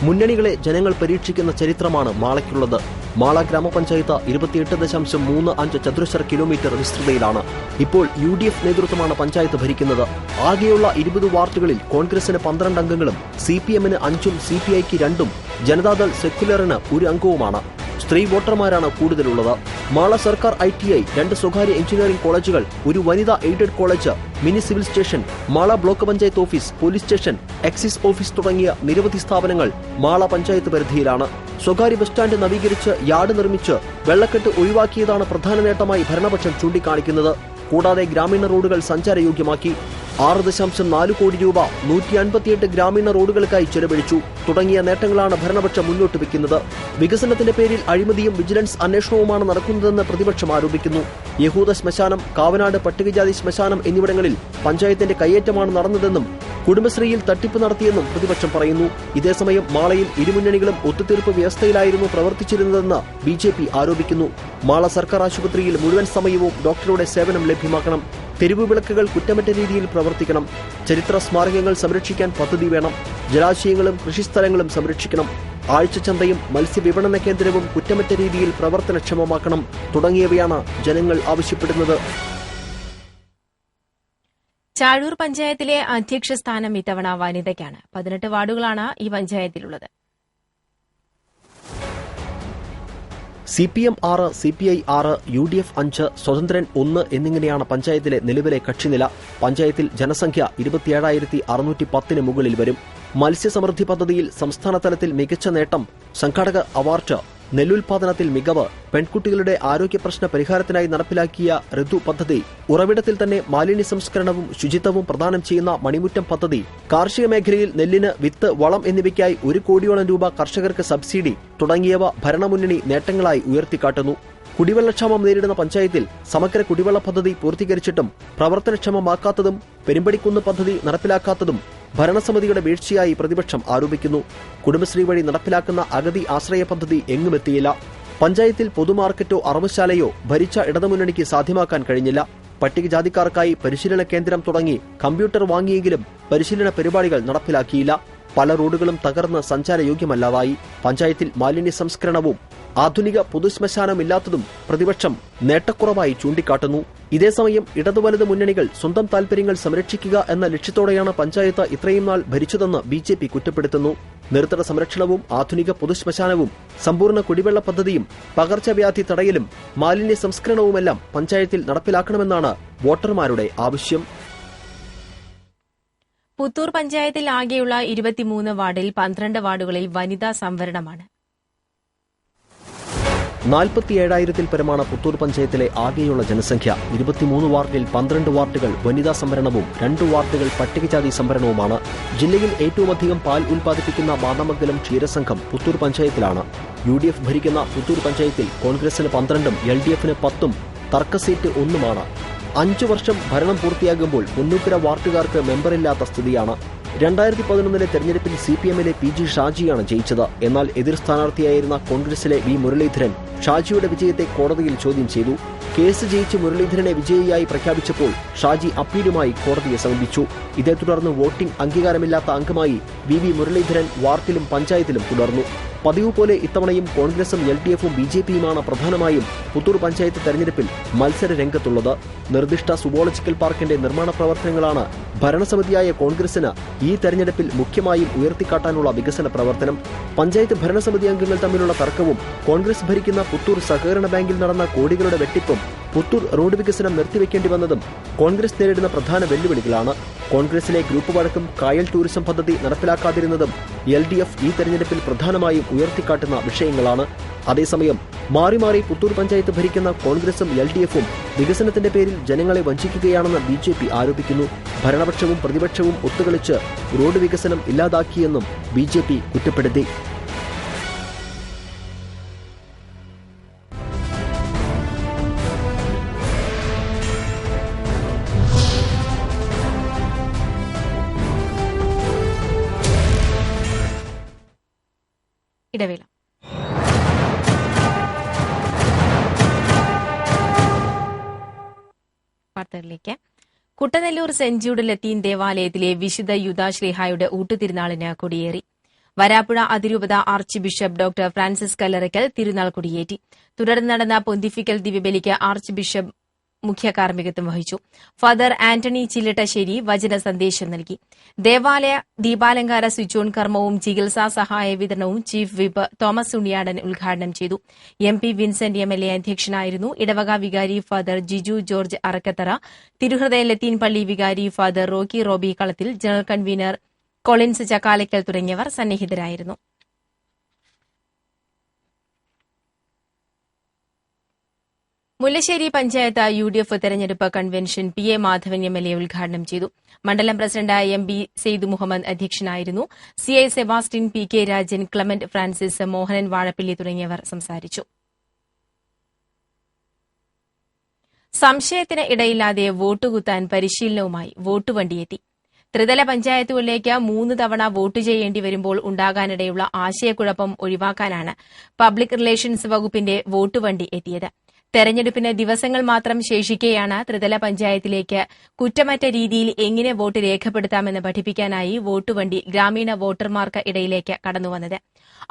മുന്നണികളെ ജനങ്ങൾ പരീക്ഷിക്കുന്ന ചരിത്രമാണ് മാളയ്ക്കുള്ളത്. മാള ഗ്രാമപഞ്ചായത്ത് ഇരുപത്തിയെട്ട് ദശാംശം മൂന്ന് അഞ്ച് ചതുരശ്ര കിലോമീറ്റർ വിസ്തൃതയിലാണ്. ഇപ്പോൾ യു ഡി എഫ് നേതൃത്വമാണ് പഞ്ചായത്ത് ഭരിക്കുന്നത്. ആകെയുള്ള ഇരുപത് വാർഡുകളിൽ കോൺഗ്രസിന് പന്ത്രണ്ട് അംഗങ്ങളും സി പി എമ്മിന് അഞ്ചും സി പി ഐക്ക് രണ്ടും ജനതാദൾ സെക്യുലറിന് ഒരു അംഗവുമാണ്. സ്ത്രീ വോട്ടർമാരാണ് കൂടുതലുള്ളത്. മാള സർക്കാർ ഐ ടി ഐ രണ്ട് സ്വകാര്യ എഞ്ചിനീയറിംഗ് കോളേജുകൾ ഒരു വനിതാ aided college mini civil station Mala block panchayat office police station excise office തുടങ്ങിയ നിരവധി സ്ഥാപനങ്ങൾ മാള പഞ്ചായത്ത് പരിധിയിലാണ്. സ്വകാര്യ ബസ് സ്റ്റാൻഡ് നവീകരിച്ച് യാർഡ് നിർമ്മിച്ച് വെള്ളക്കെട്ട് ഒഴിവാക്കിയതാണ് പ്രധാന നേട്ടമായി ഭരണപക്ഷം ചൂണ്ടിക്കാണിക്കുന്നത്. കൂടാതെ ഗ്രാമീണ റോഡുകൾ സഞ്ചാരയോഗ്യമാക്കി. ആറ് ദശാംശം നാല് കോടി രൂപ നൂറ്റി അൻപത്തിയെട്ട് ഗ്രാമീണ റോഡുകൾക്കായി ചെലവഴിച്ചു. തുടങ്ങിയ നേട്ടങ്ങളാണ് ഭരണപക്ഷം മുന്നോട്ട് വെക്കുന്നത്. വികസനത്തിന്റെ പേരിൽ അഴിമതിയും വിജിലൻസ് അന്വേഷണവുമാണ് നടക്കുന്നതെന്ന് പ്രതിപക്ഷം ആരോപിക്കുന്നു. യഹൂദ ശ്മശാനം കാവനാട് പട്ടികജാതി ശ്മശാനം എന്നിവിടങ്ങളിൽ പഞ്ചായത്തിന്റെ കയ്യേറ്റമാണ് നടന്നതെന്നും കുടുംബശ്രീയിൽ തട്ടിപ്പ് നടത്തിയെന്നും പ്രതിപക്ഷം പറയുന്നു. ഇതേസമയം മാളയിൽ ഇരുമുന്നണികളും ഒത്തുതീർപ്പ് വ്യവസ്ഥയിലായിരുന്നു പ്രവർത്തിച്ചിരുന്നതെന്ന് ബി ജെ പി ആരോപിക്കുന്നു. മാള സർക്കാർ ആശുപത്രിയിൽ മുഴുവൻ സമയവും ഡോക്ടറുടെ സേവനം ലഭ്യമാക്കണം. തെരുവ് വിളക്കുകൾ കുറ്റമറ്റ രീതിയിൽ പ്രവർത്തിക്കണം. ചരിത്ര സ്മാരകങ്ങൾ സംരക്ഷിക്കാൻ പദ്ധതി വേണം. ജലാശയങ്ങളും കൃഷിസ്ഥലങ്ങളും സംരക്ഷിക്കണം. ആഴ്ചച്ചന്തയും മത്സ്യവിപണന കേന്ദ്രവും കുറ്റമറ്റ രീതിയിൽ പ്രവർത്തനക്ഷമമാക്കണം. തുടങ്ങിയവയാണ് ജനങ്ങൾ ആവശ്യപ്പെടുന്നത്. ചാഴൂർ പഞ്ചായത്തിലെ അധ്യക്ഷ സ്ഥാനം ഇത്തവണ വനിതയ്ക്കാണ്. പതിനെട്ട് വാർഡുകളാണ് ഈ പഞ്ചായത്തിലുള്ളത്. സി പി എം ആറ് സി പി ഐ ആറ് യു ഡി എഫ് അഞ്ച് സ്വതന്ത്രൻ ഒന്ന് എന്നിങ്ങനെയാണ് പഞ്ചായത്തിലെ നിലവിലെ കക്ഷിനില. പഞ്ചായത്തിൽ ജനസംഖ്യ ഇരുപത്തിയേഴായിരത്തി അറുന്നൂറ്റി പത്തിന് മുകളിൽ വരും. മത്സ്യസമൃദ്ധി പദ്ധതിയിൽ സംസ്ഥാന തലത്തിൽ മികച്ച നേട്ടം. സംഘാടക അവാർഡ് നെല്ലുൽപാദനത്തിൽ മികവ് പെൺകുട്ടികളുടെ ആരോഗ്യ പ്രശ്ന പരിഹാരത്തിനായി നടപ്പിലാക്കിയ ഋതു പദ്ധതി ഉറവിടത്തിൽ തന്നെ മാലിന്യ സംസ്കരണവും ശുചിത്വവും പ്രദാനം ചെയ്യുന്ന മണിമുറ്റം പദ്ധതി കാർഷിക മേഖലയിൽ നെല്ലിന് വിത്ത് വളം എന്നിവയ്ക്കായി ഒരു കോടിയോളം രൂപ കർഷകർക്ക് സബ്സിഡി തുടങ്ങിയവ ഭരണമുന്നണി നേട്ടങ്ങളായി ഉയർത്തിക്കാട്ടുന്നു. കുടിവെള്ളക്ഷാമം നേരിടുന്ന പഞ്ചായത്തിൽ സമഗ്ര കുടിവെള്ള പദ്ധതി പൂർത്തീകരിച്ചിട്ടും പ്രവർത്തനക്ഷമമാക്കാത്തതും പെരുമ്പടിക്കുന്ന് പദ്ധതി നടപ്പിലാക്കാത്തതും ഭരണസമിതിയുടെ വീഴ്ചയായി പ്രതിപക്ഷം ആരോപിക്കുന്നു. കുടുംബശ്രീ വഴി നടപ്പിലാക്കുന്ന അഗതി ആശ്രയ പദ്ധതി എങ്ങുമെത്തിയില്ല പഞ്ചായത്തിൽ പൊതുമാർക്കറ്റോ അറവുശാലയോ ഭരിച്ച ഇടതുമുന്നണിക്ക് സാധ്യമാക്കാൻ കഴിഞ്ഞില്ല. പട്ടികജാതിക്കാർക്കായി പരിശീലന കേന്ദ്രം തുടങ്ങി കമ്പ്യൂട്ടർ വാങ്ങിയെങ്കിലും പരിശീലന പരിപാടികൾ നടപ്പിലാക്കിയില്ല. പല റോഡുകളും തകർന്ന് സഞ്ചാരയോഗ്യമല്ലാതായി. പഞ്ചായത്തിൽ മാലിന്യ സംസ്കരണവും ആധുനിക പൊതുശ്മശാനമില്ലാത്തതും പ്രതിപക്ഷം നേട്ടക്കുറവായി ചൂണ്ടിക്കാട്ടുന്നു. ഇതേസമയം ഇടതുവലത് മുന്നണികൾ സ്വന്തം താൽപര്യങ്ങൾ സംരക്ഷിക്കുക എന്ന ലക്ഷ്യത്തോടെയാണ് പഞ്ചായത്ത് ഇത്രയും നാൾ ഭരിച്ചതെന്ന് ബി ജെ പി കുറ്റപ്പെടുത്തുന്നു. നിർത്തട സംരക്ഷണവും ആധുനിക പൊതുശ്മശാനവും സമ്പൂർണ കുടിവെള്ള പദ്ധതിയും പകർച്ചവ്യാധി തടയലും മാലിന്യ സംസ്കരണവുമെല്ലാം പഞ്ചായത്തിൽ നടപ്പിലാക്കണമെന്നാണ് വോട്ടർമാരുടെ ആവശ്യം. പുത്തൂർ പഞ്ചായത്തിൽ ആകെയുള്ള ഇരുപത്തിമൂന്ന് വാർഡിൽ പന്ത്രണ്ട് വാർഡുകളിൽ വനിതാ സംവരണമാണ്. നാൽപ്പത്തിയേഴായിരത്തിൽ പരമാണ് പുത്തൂർ പഞ്ചായത്തിലെ ആകെയുള്ള ജനസംഖ്യ. ഇരുപത്തിമൂന്ന് വാർഡിൽ പന്ത്രണ്ട് വാർഡുകൾ വനിതാ സംവരണവും രണ്ട് വാർഡുകൾ പട്ടികജാതി സംവരണവുമാണ്. ജില്ലയിൽ ഏറ്റവുമധികം പാൽ ഉൽപ്പാദിപ്പിക്കുന്ന മാതമംഗലം ക്ഷീരസംഘം പുത്തൂർ പഞ്ചായത്തിലാണ്. യു ഡി എഫ് ഭരിക്കുന്ന പുത്തൂർ പഞ്ചായത്തിൽ കോൺഗ്രസിന് പന്ത്രണ്ടും എൽ ഡി എഫിന് പത്തും തർക്ക സീറ്റ് ഒന്നുമാണ്. അഞ്ചു വർഷം ഭരണം പൂർത്തിയാകുമ്പോൾ മുന്നൂക്കര വാർഡുകാർക്ക് മെമ്പറില്ലാത്ത സ്ഥിതിയാണ്. രണ്ടായിരത്തി പതിനൊന്നിലെ തെരഞ്ഞെടുപ്പിൽ സി പി എമ്മിലെ പി ജി ഷാജിയാണ് ജയിച്ചത്. എന്നാൽ എതിർ സ്ഥാനാർത്ഥിയായിരുന്ന കോൺഗ്രസിലെ വി മുരളീധരൻ ഷാജിയുടെ വിജയത്തെ കോടതിയിൽ ചോദ്യം ചെയ്തു. കേസ് ജയിച്ച് മുരളീധരനെ വിജയിയായി പ്രഖ്യാപിച്ചപ്പോൾ ഷാജി അപ്പീലുമായി കോടതിയെ സമീപിച്ചു. ഇതേ തുടർന്ന് വോട്ടിംഗ് അംഗീകാരമില്ലാത്ത അംഗമായി വി വി മുരളീധരൻ വാർഡിലും പഞ്ചായത്തിലും തുടർന്നു. പതിവ് പോലെ ഇത്തവണയും കോൺഗ്രസും എൽ ഡി എഫും ബി ജെ പിയുമാണ് പ്രധാനമായും പുത്തൂർ പഞ്ചായത്ത് തെരഞ്ഞെടുപ്പിൽ മത്സര രംഗത്തുള്ളത്. നിർദ്ദിഷ്ട സുവോളജിക്കൽ പാർക്കിന്റെ നിർമ്മാണ പ്രവർത്തനങ്ങളാണ് ഭരണസമിതിയായ കോൺഗ്രസിന് ഈ തെരഞ്ഞെടുപ്പിൽ മുഖ്യമായും ഉയർത്തിക്കാട്ടാനുള്ള വികസന പ്രവർത്തനം. പഞ്ചായത്ത് ഭരണസമിതി അംഗങ്ങൾ തമ്മിലുള്ള തർക്കവും കോൺഗ്രസ് ഭരിക്കുന്ന പുത്തൂർ സഹകരണ ബാങ്കിൽ നടന്ന കോടികളുടെ വെട്ടിപ്പും പുത്തൂർ റോഡ് വികസനം നിർത്തിവെക്കേണ്ടി വന്നതും കോൺഗ്രസ് നേരിടുന്ന പ്രധാന വെല്ലുവിളികളാണ്. കോൺഗ്രസിലെ ഗ്രൂപ്പ് വഴക്കും കായൽ ടൂറിസം പദ്ധതി നടപ്പിലാക്കാതിരുന്നതും എൽ ഡി എഫ് ഈ തെരഞ്ഞെടുപ്പിൽ പ്രധാനമായും ഉയർത്തിക്കാട്ടുന്ന വിഷയങ്ങളാണ്. അതേസമയം മാറി മാറി പുത്തൂർ പഞ്ചായത്ത് ഭരിക്കുന്ന കോൺഗ്രസും എൽ ഡി എഫും വികസനത്തിന്റെ പേരിൽ ജനങ്ങളെ വഞ്ചിക്കുകയാണെന്ന് ബി ജെ പി ആരോപിക്കുന്നു. ഭരണപക്ഷവും പ്രതിപക്ഷവും ഒത്തുകളിച്ച് റോഡ് വികസനം ഇല്ലാതാക്കിയെന്നും ബി ജെ പി കുറ്റപ്പെടുത്തി. വാർത്തകളിലേക്ക് കുട്ടനെല്ലൂർ ജൂഡ് ലത്തീൻ ദേവാലയത്തിലെ വിശുദ്ധ യുദാശ്രീഹായുടെ ഊട്ടുതിരുനാളിന് കൊടിയേറി. വരാപ്പുഴ അതിരൂപത archbishop doctor Francis Kallarakkal തിരുനാൾ കൊടിയേറ്റി. തുടർന്ന് നടന്ന പൊന്തിഫിക്കൽ ദിവ്യബലിക്ക് ആർച്ച് ബിഷപ്പ് മുഖ്യ കാർമ്മികത്വം വഹിച്ചു. ഫാദർ ആന്റണി ചില്ലട്ടശ്ശേരി വചന സന്ദേശം നൽകി. ദേവാലയ ദീപാലങ്കാര സ്വിച്ച് ഓൺ കർമ്മവും ചികിത്സാ സഹായ വിതരണവും ചീഫ് വിപ്പ് തോമസ് ഉണ്ണിയാടൻ ഉദ്ഘാടനം ചെയ്തു. M P Vincent M L A അധ്യക്ഷനായിരുന്നു. ഇടവക വികാരി ഫാദർ ജിജു ജോർജ് അറക്കത്തറ. തിരുഹൃദയ ലത്തീൻ പള്ളി വികാരി father Rocky Roby Kalathil general convener Collins Chakkalakkal തുടങ്ങിയവർ സന്നിഹിതരായിരുന്നു. Mullassery panchayat U D F തെരഞ്ഞെടുപ്പ് convention P A Madhavan M L A ഉദ്ഘാടനം ചെയ്തു. മണ്ഡലം പ്രസിഡന്റായ എം ബി സെയ്ദ് മുഹമ്മദ് അധ്യക്ഷനായിരുന്നു. C I Sebastian P K Rajan Clement Francis Mohanan Vazhappally തുടങ്ങിയവർ സംസാരിച്ചു. സംശയത്തിന് ഇടയില്ലാതെ വോട്ടുകുത്താൻ പരിശീലനവുമായി വോട്ടുവണ്ടിയെത്തി ത്രിതല പഞ്ചായത്തുകളിലേക്ക് മൂന്ന് തവണ വോട്ട് ചെയ്യേണ്ടി വരുമ്പോൾ ഉണ്ടാകാനിടയുള്ള ആശയക്കുഴപ്പം ഒഴിവാക്കാനാണ് പബ്ലിക് റിലേഷൻസ് വകുപ്പിന്റെ വോട്ടുവണ്ടി എത്തിയത്. തെരഞ്ഞെടുപ്പിന് ദിവസങ്ങൾ മാത്രം ശേഷിക്കെയാണ് ത്രിതല പഞ്ചായത്തിലേക്ക് കുറ്റമറ്റ രീതിയിൽ എങ്ങനെ വോട്ട് രേഖപ്പെടുത്താമെന്ന് പഠിപ്പിക്കാനായി വോട്ടുവണ്ടി ഗ്രാമീണ വോട്ടർമാർക്ക് ഇടയിലേക്ക് കടന്നുവന്നത്.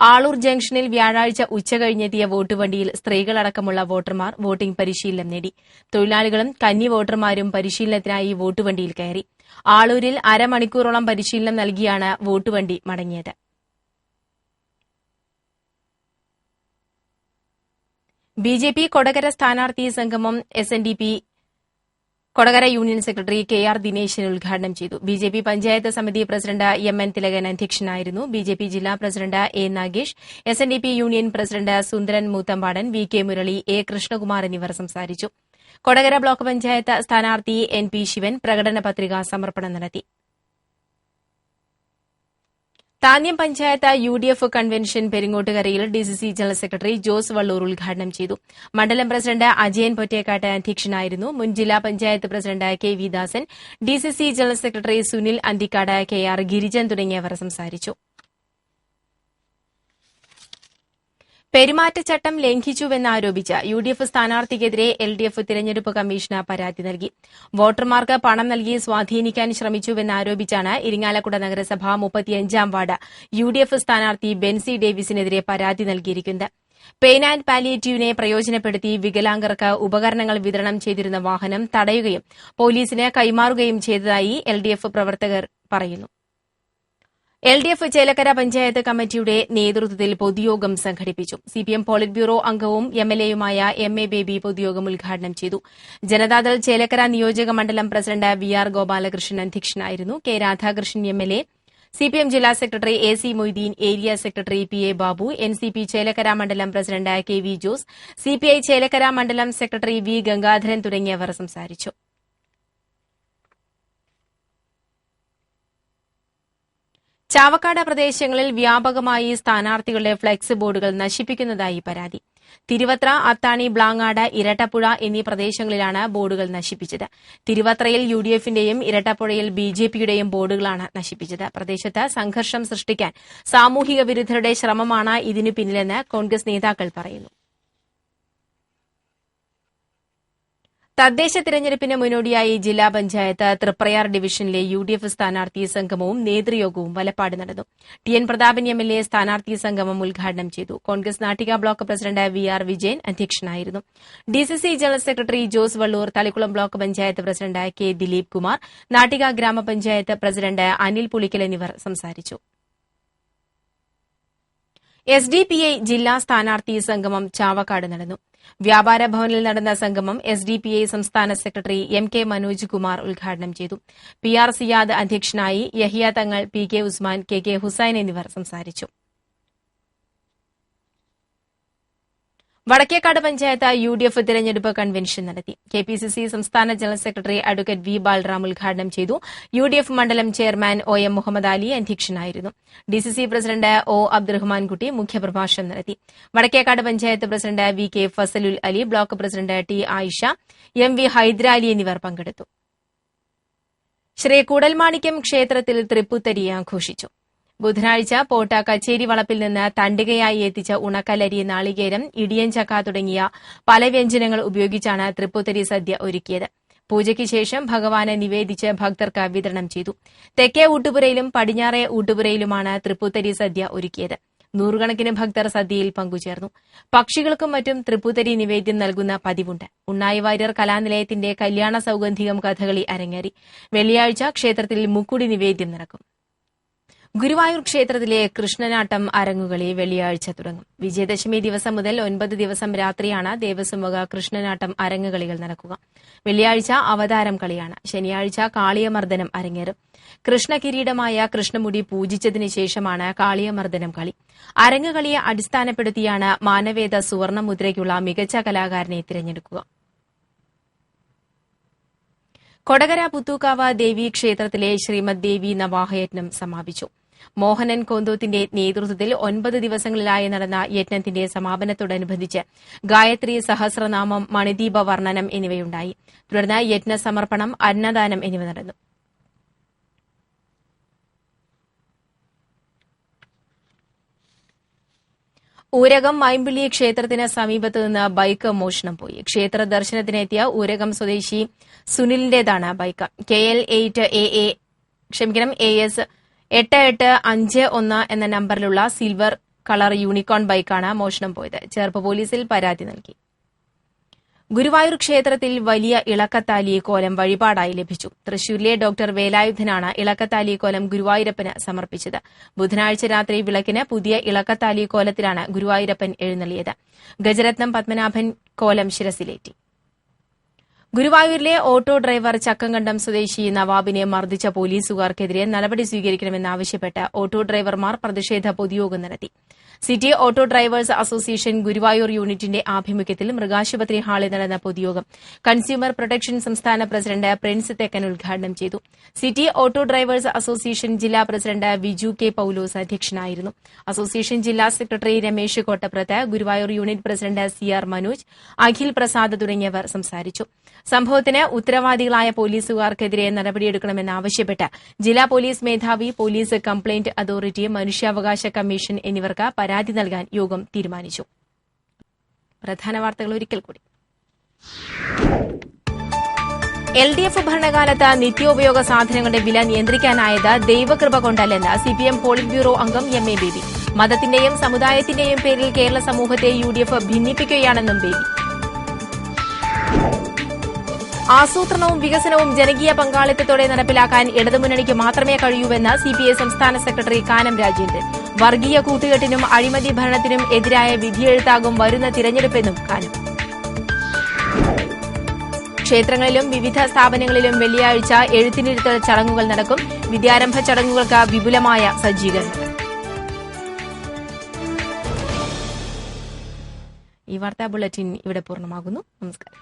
ആളൂർ ജംഗ്ഷനിൽ വ്യാഴാഴ്ച ഉച്ചകഴിഞ്ഞെത്തിയ വോട്ടുവണ്ടിയിൽ സ്ത്രീകളടക്കമുള്ള വോട്ടർമാർ വോട്ടിംഗ് പരിശീലനം നേടി. തൊഴിലാളികളും കന്നി വോട്ടർമാരും പരിശീലനത്തിനായി വോട്ടുവണ്ടിയിൽ കയറി. ആളൂരിൽ അരമണിക്കൂറോളം പരിശീലനം നൽകിയാണ് വോട്ടുവണ്ടി മടങ്ങിയത്. ബി ജെ പി കൊടകര സ്ഥാനാർത്ഥി സംഗമം S N D P Kodakara union secretary K R Dineshan ഉദ്ഘാടനം ചെയ്തു. ബി ജെ പി പഞ്ചായത്ത് സമിതി പ്രസിഡന്റ് എം എൻ തിലകൻ അധ്യക്ഷനായിരുന്നു. ബി ജെ പി ജില്ലാ president A Nagesh S N D P union president Sundaran Moothampadan V K Murali A Krishnakumar എന്നിവർ സംസാരിച്ചു. Kodakara block panchayat സ്ഥാനാർത്ഥി N P Shivan പ്രകടന പത്രിക സമർപ്പണം നടത്തി. Thanyam panchayat U D F convention പെരിങ്ങോട്ടുകരയിൽ C general secretary Jose Vallur ഉദ്ഘാടനം ചെയ്തു. മണ്ഡലം പ്രസിഡന്റ് അജയൻ പൊറ്റേക്കാട്ട് അധ്യക്ഷനായിരുന്നു. മുൻ ജില്ലാ panchayat president K V Dasan D C C general secretary Sunil Anthikad K R Girijan തുടങ്ങിയവർ സംസാരിച്ചു. പെരുമാറ്റച്ചട്ടം ലംഘിച്ചുവെന്നാരോപിച്ച് യു ഡി എഫ് സ്ഥാനാർത്ഥിക്കെതിരെ എൽ ഡി എഫ് തിരഞ്ഞെടുപ്പ് കമ്മീഷന് പരാതി നൽകി. വോട്ടർമാർക്ക് പണം നൽകി സ്വാധീനിക്കാൻ ശ്രമിച്ചുവെന്നാരോപിച്ചാണ് ഇരിങ്ങാലക്കുട നഗരസഭ മുപ്പത്തിയഞ്ചാം വാർഡ് യു ഡി എഫ് സ്ഥാനാർത്ഥി ബെൻസി ഡേവിസിനെതിരെ പരാതി നൽകിയിരിക്കുന്നത്. പെയിൻ ആൻഡ് പാലിയേറ്റീവിനെ പ്രയോജനപ്പെടുത്തി വികലാംഗർക്ക് ഉപകരണങ്ങൾ വിതരണം ചെയ്തിരുന്ന വാഹനം തടയുകയും പോലീസിന് കൈമാറുകയും ചെയ്തതായി എൽ പ്രവർത്തകർ പറയുന്നു. L D F Chelakkara panchayat കമ്മിറ്റിയുടെ നേതൃത്വത്തിൽ പൊതുയോഗം സംഘടിപ്പിച്ചു. സിപിഎം പോളിറ്റ് ബ്യൂറോ അംഗവും എം എൽ എയുമായ എം എ ബേബി പൊതുയോഗം ഉദ്ഘാടനം ചെയ്തു. ജനതാദൾ ചേലക്കര നിയോജക മണ്ഡലം പ്രസിഡന്റ് വി ആർ ഗോപാലകൃഷ്ണൻ അധ്യക്ഷനായിരുന്നു. K Radhakrishnan M L A CPM ജില്ലാ secretary A C Moideen area secretary P A Babu N C P Chelakkara മണ്ഡലം president K V Jose CPI Chelakkara മണ്ഡലം secretary V Gangadharan തുടങ്ങിയവർ സംസാരിച്ചു. ചാവക്കാട് പ്രദേശങ്ങളിൽ വ്യാപകമായി സ്ഥാനാർത്ഥികളുടെ ഫ്ളക്സ് ബോർഡുകൾ നശിപ്പിക്കുന്നതായി പരാതി. തിരുവത്ര അത്താണി ബ്ലാങ്ങാട് ഇരട്ടപ്പുഴ എന്നീ പ്രദേശങ്ങളിലാണ് ബോർഡുകൾ നശിപ്പിച്ചത്. തിരുവത്രയിൽ യു ഡി എഫിന്റെയും ഇരട്ടപ്പുഴയിൽ ബി ജെ പിയുടെയും ബോർഡുകളാണ് നശിപ്പിച്ചത്. പ്രദേശത്ത് സംഘർഷം സൃഷ്ടിക്കാൻ സാമൂഹിക വിരുദ്ധരുടെ ശ്രമമാണ് ഇതിനു പിന്നിലെന്ന് കോൺഗ്രസ് നേതാക്കൾ പറയുന്നു. തദ്ദേശ തിരഞ്ഞെടുപ്പിന് മുന്നോടിയായി ജില്ലാ പഞ്ചായത്ത് തൃപ്രയാർ ഡിവിഷനിലെ യു ഡി എഫ് സ്ഥാനാർത്ഥി സംഗമവും നേതൃയോഗവും വലപ്പാട് നടന്നു. T N Prathapan M L A സ്ഥാനാർത്ഥി സംഗമം ഉദ്ഘാടനം ചെയ്തു. Congress Nattika block president V R Vijayan അധ്യക്ഷനായിരുന്നു. DCC general secretary Jose Valloor Thalikkulam block panchayat president K Dileep Kumar Nattika ഗ്രാമപഞ്ചായത്ത് പ്രസിഡന്റ് അനിൽ പുളിക്കൽ എന്നിവർ സംസാരിച്ചു. എസ് ഡി പി ഐ ജില്ലാ സ്ഥാനാർത്ഥി സംഗമം ചാവക്കാട് നടന്നു. വ്യാപാര ഭവനിൽ നടന്ന സംഗമം എസ് ഡി പി ഐ സംസ്ഥാന secretary M K Manoj Kumar ഉദ്ഘാടനം ചെയ്തു. പി ആർ സിയാദ് അധ്യക്ഷനായി Yahiya Thangal P K Usman K K Hussain എന്നിവർ സംസാരിച്ചു. Vadakkekad panchayat U D F തിരഞ്ഞെടുപ്പ് കൺവെൻഷൻ നടത്തി. കെ പി സി സി സംസ്ഥാന general secretary advocate V Balram ഉദ്ഘാടനം ചെയ്തു. യു ഡി എഫ് മണ്ഡലം chairman O M Muhammad Ali അധ്യക്ഷനായിരുന്നു. D C C president O Abdurahmankutty മുഖ്യപ്രഭാഷണം നടത്തി. Vadakkekad panchayat president V K Fasalul Ali block president T Ayisha M V Hydarali എന്നിവർ പങ്കെടുത്തു. ശ്രീ കൂടൽമാണിക്യം ക്ഷേത്രത്തിൽ തൃപ്പുത്തരി ആഘോഷിച്ചു. ബുധനാഴ്ച പോട്ട കച്ചേരി വളപ്പിൽ നിന്ന് തണ്ടികയായി എത്തിച്ച ഉണക്കലരി നാളികേരം ഇടിയൻ ഇടിയൻചക്ക തുടങ്ങിയ പല വ്യഞ്ജനങ്ങൾ ഉപയോഗിച്ചാണ് തൃപ്പുത്തരി സദ്യ ഒരുക്കിയത്. പൂജയ്ക്ക് ശേഷം ഭഗവാനെ നിവേദിച്ച് ഭക്തർക്ക് വിതരണം ചെയ്തു. തെക്കേ ഊട്ടുപുരയിലും പടിഞ്ഞാറേ ഊട്ടുപുരയിലുമാണ് തൃപ്പുത്തരി സദ്യ ഒരുക്കിയത്. നൂറുകണക്കിന് ഭക്തർ സദ്യയിൽ പങ്കുചേർന്നു. പക്ഷികൾക്കും മറ്റും തൃപ്പുത്തരി നിവേദ്യം നൽകുന്ന പതിവുണ്ട്. ഉണ്ണായി വാര്യർ കലാനിലയത്തിന്റെ കല്യാണ സൌഗന്ധികം കഥകളി അരങ്ങേറി. വെള്ളിയാഴ്ച ക്ഷേത്രത്തിൽ മുക്കുടി നിവേദ്യം നടക്കും. ഗുരുവായൂർ ക്ഷേത്രത്തിലെ കൃഷ്ണനാട്ടം അരങ്ങുകളി വെള്ളിയാഴ്ച തുടങ്ങും. വിജയദശമി ദിവസം മുതൽ ഒൻപത് ദിവസം രാത്രിയാണ് ദേവസ്വം വക കൃഷ്ണനാട്ടം അരങ്ങുകളികൾ നടക്കുക. വെള്ളിയാഴ്ച അവതാരം കളിയാണ്. ശനിയാഴ്ച കാളിയമർദ്ദനം അരങ്ങേറും. കൃഷ്ണകിരീടമായ കൃഷ്ണമുടി പൂജിച്ചതിന് ശേഷമാണ് കാളിയമർദ്ദനം കളി. അരങ്ങുകളിയെ അടിസ്ഥാനപ്പെടുത്തിയാണ് മാനവേദ സുവർണ മുദ്രയ്ക്കുള്ള മികച്ച കലാകാരനെ തിരഞ്ഞെടുക്കുക. കൊടകര പുത്തൂക്കാവ ദേവി ക്ഷേത്രത്തിലെ ശ്രീമദ് ദേവി നവാഹയജ്ഞം സമാപിച്ചു. മോഹനൻ കോന്തോത്തിന്റെ നേതൃത്വത്തിൽ ഒൻപത് ദിവസങ്ങളിലായി നടന്ന യജ്ഞത്തിന്റെ സമാപനത്തോടനുബന്ധിച്ച് ഗായത്രി സഹസ്രനാമം മണിദീപ വർണനം എന്നിവയുണ്ടായി. തുടർന്ന് യജ്ഞ സമർപ്പണം അന്നദാനം എന്നിവ നടന്നു. ഊരകം മൈമ്പിള്ളി ക്ഷേത്രത്തിന് സമീപത്ത് നിന്ന് ബൈക്ക് മോഷണം പോയി. ക്ഷേത്ര ദർശനത്തിനെത്തിയ ഊരകം സ്വദേശി സുനിലിന്റേതാണ് bike. K L eight A A ക്ഷമിക്കണം എ എസ് എട്ട് എട്ട് അഞ്ച് ഒന്ന് എന്ന നമ്പറിലുള്ള സിൽവർ കളർ യൂണിക്കോൺ ബൈക്കാണ് മോഷണം പോയത്. ചേർപ്പ് പോലീസിൽ പരാതി നൽകി. ഗുരുവായൂർ ക്ഷേത്രത്തിൽ വലിയ ഇളക്കത്താലി കോലം വഴിപാടായി ലഭിച്ചു. തൃശൂരിലെ ഡോക്ടർ വേലായുധനാണ് ഇളക്കത്താലി കോലം ഗുരുവായൂരപ്പന് സമർപ്പിച്ചത്. ബുധനാഴ്ച രാത്രി വിളക്കിന് പുതിയ ഇളക്കത്താലി കോലത്തിലാണ് ഗുരുവായൂരപ്പൻ എഴുന്നള്ളിയത്. ഗജരത്നം പത്മനാഭൻ കോലം ശിരസിലേറ്റി. ഗുരുവായൂരിലെ ഓട്ടോ ഡ്രൈവർ ചക്കങ്കണ്ടം സ്വദേശി നവാബിനെ മർദ്ദിച്ച പോലീസുകാർക്കെതിരെ നടപടി സ്വീകരിക്കണമെന്നാവശ്യപ്പെട്ട് ഓട്ടോ ഡ്രൈവർമാർ പ്രതിഷേധ പൊതുയോഗം നടത്തി city auto drivers association Guruvayur യൂണിറ്റിന്റെ ആഭിമുഖ്യത്തിൽ മൃഗാശുപത്രി ഹാളിൽ നടന്ന പൊതുയോഗം കൺസ്യൂമർ പ്രൊട്ടക്ഷൻ സംസ്ഥാന പ്രസിഡന്റ് പ്രിൻസ് തെക്കൻ ഉദ്ഘാടനം ചെയ്തു. സിറ്റി ഓട്ടോ ഡ്രൈവേഴ്സ് അസോസിയേഷൻ ജില്ലാ പ്രസിഡന്റ് വിജു കെ പൌലോസ് അധ്യക്ഷനായിരുന്നു. അസോസിയേഷൻ ജില്ലാ secretary Ramesh Kottaprath Guruvayur unit president C R Manoj Akhil Prasad തുടങ്ങിയവർ സംസാരിച്ചു. സംഭവത്തിന് ഉത്തരവാദികളായ പോലീസുകാർക്കെതിരെ നടപടിയെടുക്കണമെന്നാവശ്യപ്പെട്ട് ജില്ലാ പോലീസ് മേധാവി പോലീസ് കംപ്ലയിന്റ് അതോറിറ്റി മനുഷ്യാവകാശ കമ്മീഷൻ എന്നിവർക്ക് പരാതി നൽകാൻ യോഗം തീരുമാനിച്ചു. പ്രധാന വാർത്തകൾ ഒരിക്കൽ കൂടി. എൽ ഡി എഫ് ഭരണകാലത്ത് നിത്യോപയോഗ സാധനങ്ങളുടെ വില നിയന്ത്രിക്കാനായത് ദൈവകൃപ കൊണ്ടല്ലെന്ന് സിപിഎം പോളിറ്റ് ബ്യൂറോ അംഗം എം എ ബേബി. മതത്തിന്റെയും സമുദായത്തിന്റെയും പേരിൽ കേരള സമൂഹത്തെ യു ഡി എഫ് ഭിന്നിപ്പിക്കുകയാണെന്നും ബേബി. ആസൂത്രണവും വികസനവും ജനകീയ പങ്കാളിത്തത്തോടെ നടപ്പിലാക്കാൻ ഇടതുമുന്നണിക്ക് മാത്രമേ കഴിയൂവെന്ന് സിപിഐ സംസ്ഥാന സെക്രട്ടറി കാനം രാജേന്ദ്രൻ. വർഗീയ കൂട്ടുകെട്ടിനും അഴിമതി ഭരണത്തിനും എതിരായ വിധിയെഴുത്താകും വരുന്ന തിരഞ്ഞെടുപ്പെന്നും കാനം. ക്ഷേത്രങ്ങളിലും വിവിധ സ്ഥാപനങ്ങളിലും വെള്ളിയാഴ്ച എഴുത്തിനിരുത്തൽ ചടങ്ങുകൾ നടക്കും. വിദ്യാരംഭ ചടങ്ങുകൾക്ക് വിപുലമായ സജ്ജീകരണം. ഈ വാർത്താ ബുള്ളറ്റിൻ ഇവിടെ പൂർണമാകുന്നു. നമസ്കാരം.